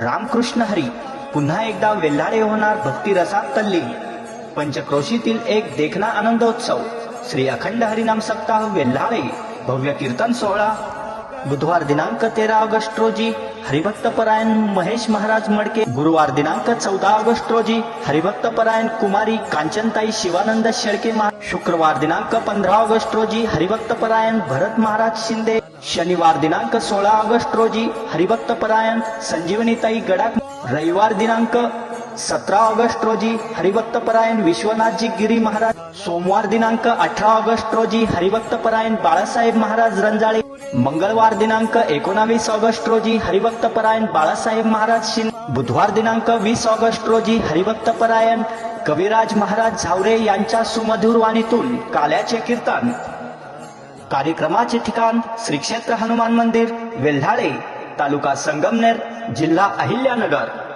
रामकृष्ण हरी पुन्हा एकदा वेल्हाळे होणार भक्तिरसात तल्ली पंचक्रोशीतील एक देखना आनंदोत्सव. श्री अखंड हरिनाम सप्ताह वेल्हाळे. भव्य कीर्तन सोहळा. बुधवार दिनांक तेरा ऑगस्ट रोजी हरिभक्त परायण महेश महाराज मडके. गुरुवार दिनांक चौदा ऑगस्ट रोजी हरिभक्त परायण कुमारी कांचनताई शिवानंद शेळके शुक्रवार दिनांक पंधरा ऑगस्ट रोजी हरिभक्त परायण भरत महाराज शिंदे. शनिवार दिनांक सोळा ऑगस्ट रोजी हरिभक्त परायण संजीवनीताई गडाख. रविवार दिनांक सतरा ऑगस्ट रोजी हरिभक्त परायण विश्वनाथजी गिरी महाराज. सोमवार दिनांक अठरा ऑगस्ट रोजी हरिभक्त परायण बाळासाहेब महाराज रंजाळे. मंगळवार दिनांक एकोणावीस ऑगस्ट रोजी हरिभक्त परायण बाळासाहेब महाराज शिंदे. बुधवार दिनांक वीस ऑगस्ट रोजी हरिभक्त परायण कविराज महाराज झावरे यांच्या सुमधुर वाणीतून काल्याचे कीर्तन. कार्यक्रमाचे ठिकाण श्री क्षेत्र हनुमान मंदिर वेल्हाळे तालुका संगमनेर जिल्हा अहिल्यानगर.